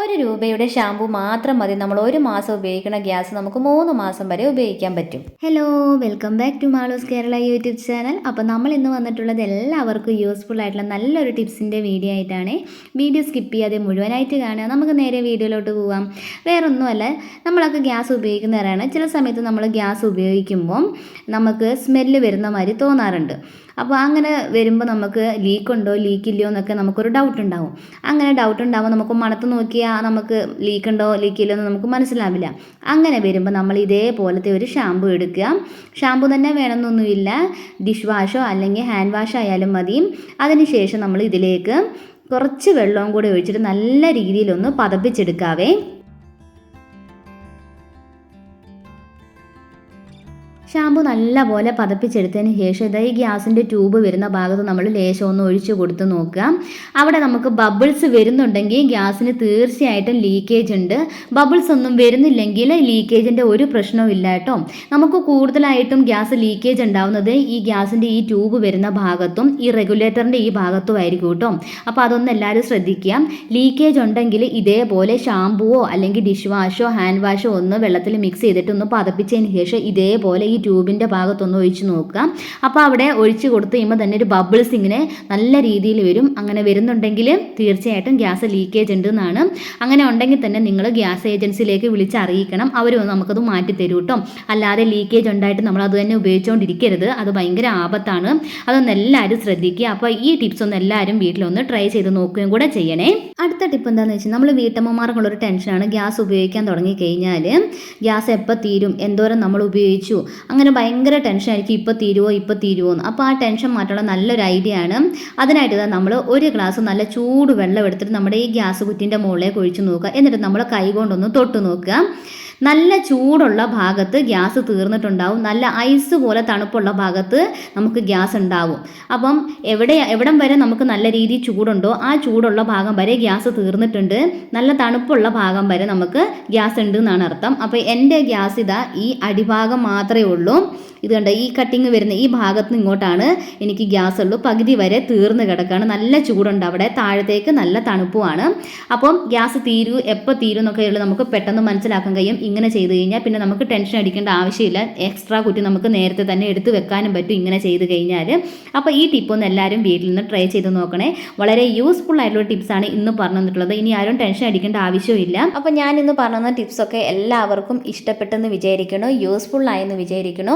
ഒരു രൂപയുടെ ഷാമ്പു മാത്രം മതി. നമ്മൾ ഒരു മാസം ഉപയോഗിക്കുന്ന ഗ്യാസ് നമുക്ക് മൂന്ന് മാസം വരെ ഉപയോഗിക്കാൻ പറ്റും. Hello welcome back to Maloos Kerala YouTube channel അപ്പോൾ നമ്മൾ ഇന്ന് വന്നിട്ടുള്ളത് എല്ലാവർക്കും യൂസ്ഫുൾ ആയിട്ടുള്ള നല്ലൊരു ടിപ്സിന്റെ വീഡിയോ ആയിട്ടാണ്. വീഡിയോ സ്കിപ്പ് ചെയ്യാതെ മുഴുവനായിട്ട് കാണുക. നമുക്ക് നേരെ വീഡിയോയിലോട്ട് പോവാം. വേറൊന്നുമല്ല നമ്മളൊക്കെ ഗ്യാസ് ഉപയോഗിക്കുന്നവരാണ്. ചില സമയത്ത് നമ്മൾ ഗ്യാസ് ഉപയോഗിക്കുമ്പം നമുക്ക് സ്മെല്ല് വരുന്ന മാതിരി തോന്നാറുണ്ട്. അപ്പോൾ അങ്ങനെ വരുമ്പോൾ നമുക്ക് ലീക്ക് ഉണ്ടോ ലീക്ക് ഇല്ലയോ എന്നൊക്കെ നമുക്കൊരു ഡൗട്ട് ഉണ്ടാവും. അങ്ങനെ ഡൗട്ട് ഉണ്ടാകുമ്പോൾ നമുക്ക് മണത്ത് നോക്കിയാൽ നമുക്ക് ലീക്ക് ഉണ്ടോ ലീക്ക് ഇല്ലയോ എന്ന് നമുക്ക് മനസ്സിലാവില്ല. അങ്ങനെ വരുമ്പോൾ നമ്മൾ ഇതേപോലത്തെ ഒരു ഷാമ്പു എടുക്കുക. ഷാമ്പു തന്നെ വേണമെന്നൊന്നുമില്ല. ഡിഷ് വാഷോ അല്ലെങ്കിൽ ഹാൻഡ് വാഷ് ആയാലും മതി. അതിനുശേഷം നമ്മൾ ഇതിലേക്ക് കുറച്ച് വെള്ളവും കൂടി ഒഴിച്ചിട്ട് നല്ല രീതിയിലൊന്ന് പതപ്പിച്ചെടുക്കാവേ. ഷാമ്പു നല്ലപോലെ പതപ്പിച്ചെടുത്തതിന് ശേഷം ഇതായി ഗ്യാസിന്റെ ട്യൂബ് വരുന്ന ഭാഗത്ത് നമ്മൾ ലേശം ഒന്ന് ഒഴിച്ചു കൊടുത്ത് നോക്കുക. അവിടെ നമുക്ക് ബബിൾസ് വരുന്നുണ്ടെങ്കിൽ ഗ്യാസിന് തീർച്ചയായിട്ടും ലീക്കേജ് ഉണ്ട്. ബബിൾസ് ഒന്നും വരുന്നില്ലെങ്കിൽ ലീക്കേജിന്റെ ഒരു പ്രശ്നവും ഇല്ല കേട്ടോ. നമുക്ക് കൂടുതലായിട്ടും ഗ്യാസ് ലീക്കേജ് ഉണ്ടാവുന്നത് ഈ ഗ്യാസിന്റെ ഈ ട്യൂബ് വരുന്ന ഭാഗത്തും ഈ റെഗുലേറ്ററിന്റെ ഈ ഭാഗത്തും ആയിരിക്കും കേട്ടോ. അപ്പോൾ അതൊന്ന് എല്ലാവരും ശ്രദ്ധിക്കുക. ലീക്കേജ് ഉണ്ടെങ്കിൽ ഇതേപോലെ ഷാമ്പുവോ അല്ലെങ്കിൽ ഡിഷ് വാഷോ ഹാൻഡ് വാഷോ ഒന്ന് വെള്ളത്തിൽ മിക്സ് ചെയ്തിട്ട് ഒന്ന് പതപ്പിച്ചതിന് ശേഷം ഇതേപോലെ ഈ ട്യൂബിന്റെ ഭാഗത്തൊന്ന് ഒഴിച്ച് നോക്കുക. അപ്പോൾ അവിടെ ഒഴിച്ചു കൊടുത്ത് കഴിയുമ്പോൾ തന്നെ ഒരു ബബിൾസ് ഇങ്ങനെ നല്ല രീതിയിൽ വരും. അങ്ങനെ വരുന്നുണ്ടെങ്കിൽ തീർച്ചയായിട്ടും ഗ്യാസ് ലീക്കേജ് ഉണ്ട് എന്നാണ് അങ്ങനെ ഉണ്ടെങ്കിൽ തന്നെ നിങ്ങൾ ഗ്യാസ് ഏജൻസിയിലേക്ക് വിളിച്ച് അറിയിക്കണം. അവർ നമുക്കത് മാറ്റി തരും കേട്ടോ. അല്ലാതെ ലീക്കേജ് ഉണ്ടായിട്ട് നമ്മൾ അത് തന്നെ ഉപയോഗിച്ചുകൊണ്ടിരിക്കരുത് അത് ഭയങ്കര ആപത്താണ്. അതൊന്ന് എല്ലാവരും ശ്രദ്ധിക്കുക. അപ്പോൾ ഈ ടിപ്സ് ഒന്ന് എല്ലാവരും വീട്ടിലൊന്ന് ട്രൈ ചെയ്ത് നോക്കുകയും കൂടെ ചെയ്യണേ. അടുത്ത ടിപ്പ് എന്താണെന്ന് വെച്ചാൽ നമ്മൾ വീട്ടമ്മമാർക്കുള്ളൊരു ടെൻഷനാണ് ഗ്യാസ് ഉപയോഗിക്കാൻ തുടങ്ങി കഴിഞ്ഞാൽ ഗ്യാസ് എപ്പോൾ തീരും എന്തോരം നമ്മൾ ഉപയോഗിച്ചു അങ്ങനെ ഭയങ്കര ടെൻഷനായിരിക്കും ഇപ്പോൾ തീരുമോ ഇപ്പോൾ തീരുമോ എന്ന്. അപ്പോൾ ആ ടെൻഷൻ മാറ്റാനുള്ള നല്ലൊരു ഐഡിയ ആണ്. അതിനായിട്ട് നമ്മൾ ഒരു ഗ്ലാസ് നല്ല ചൂട് വെള്ളം എടുത്തിട്ട് നമ്മുടെ ഈ ഗ്യാസ് കുറ്റിന്റെ മുകളിലേക്ക് ഒഴിച്ച് നോക്കുക. എന്നിട്ട് നമ്മൾ കൈ കൊണ്ടൊന്ന് തൊട്ട് നോക്കുക. നല്ല ചൂടുള്ള ഭാഗത്ത് ഗ്യാസ് തീർന്നിട്ടുണ്ടാവും. നല്ല ഐസ് പോലെ തണുപ്പുള്ള ഭാഗത്ത് നമുക്ക് ഗ്യാസ് ഉണ്ടാവും. അപ്പം എവിടെ എവിടം വരെ നമുക്ക് നല്ല രീതിയിൽ ചൂടുണ്ടോ ആ ചൂടുള്ള ഭാഗം വരെ ഗ്യാസ് തീർന്നിട്ടുണ്ട്. നല്ല തണുപ്പുള്ള ഭാഗം വരെ നമുക്ക് ഗ്യാസ് ഉണ്ട് എന്നാണ് അർത്ഥം. അപ്പോൾ എന്റെ ഗ്യാസ് ഇതാ ഈ അടിഭാഗം മാത്രമേ ഉള്ളൂ. ഇത് കണ്ട ഈ കട്ടിങ് വരുന്ന ഈ ഭാഗത്ത് നിന്ന് ഇങ്ങോട്ടാണ് എനിക്ക് ഗ്യാസ് ഉള്ളൂ. പകുതി വരെ തീർന്ന് കിടക്കുകയാണ് നല്ല ചൂടുണ്ട് അവിടെ. താഴത്തേക്ക് നല്ല തണുപ്പുമാണ്. അപ്പം ഗ്യാസ് തീരൂ എപ്പോൾ തീരും എന്നൊക്കെ ഉള്ളൂ നമുക്ക് പെട്ടെന്ന് മനസ്സിലാക്കാൻ കഴിയും. ഇങ്ങനെ ചെയ്ത് കഴിഞ്ഞാൽ പിന്നെ നമുക്ക് ടെൻഷൻ അടിക്കേണ്ട ആവശ്യമില്ല. എക്സ്ട്രാ കുറ്റി നമുക്ക് നേരത്തെ തന്നെ എടുത്ത് വെക്കാനും പറ്റും ഇങ്ങനെ ചെയ്ത് കഴിഞ്ഞാൽ. അപ്പോൾ ഈ ടിപ്പ് ഒന്ന് എല്ലാവരും വീട്ടിൽ നിന്ന് ട്രൈ ചെയ്ത് നോക്കണേ. വളരെ യൂസ്ഫുൾ ആയിട്ടുള്ള ടിപ്സാണ് ഇന്ന് പറഞ്ഞു തന്നിട്ടുള്ളത്. ഇനി ആരും ടെൻഷൻ അടിക്കേണ്ട ആവശ്യമില്ല. അപ്പോൾ ഞാൻ ഇന്ന് പറഞ്ഞ ടിപ്സൊക്കെ എല്ലാവർക്കും ഇഷ്ടപ്പെട്ടെന്ന് വിചാരിക്കണു യൂസ്ഫുൾ ആയെന്ന് വിചാരിക്കണു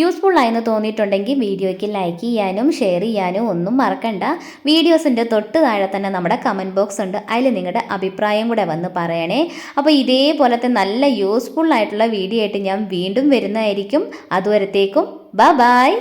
യൂസ്ഫുൾ ആയെന്ന് തോന്നിയിട്ടുണ്ടെങ്കിൽ വീഡിയോയ്ക്ക് ലൈക്ക് ചെയ്യാനും ഷെയർ ചെയ്യാനും ഒന്നും മറക്കണ്ട. വീഡിയോസിന്റെ തൊട്ട് താഴെ തന്നെ നമ്മുടെ കമന്റ് ബോക്സ് ഉണ്ട്. അതിൽ നിങ്ങളുടെ അഭിപ്രായം കൂടെ വന്ന് പറയണേ. അപ്പോൾ ഇതേപോലത്തെ നല്ല യൂസ്ഫുൾ ആയിട്ടുള്ള വീഡിയോ ആയിട്ട് ഞാൻ വീണ്ടും വരുന്നതായിരിക്കും. അതുവരത്തേക്കും ബ ബായ്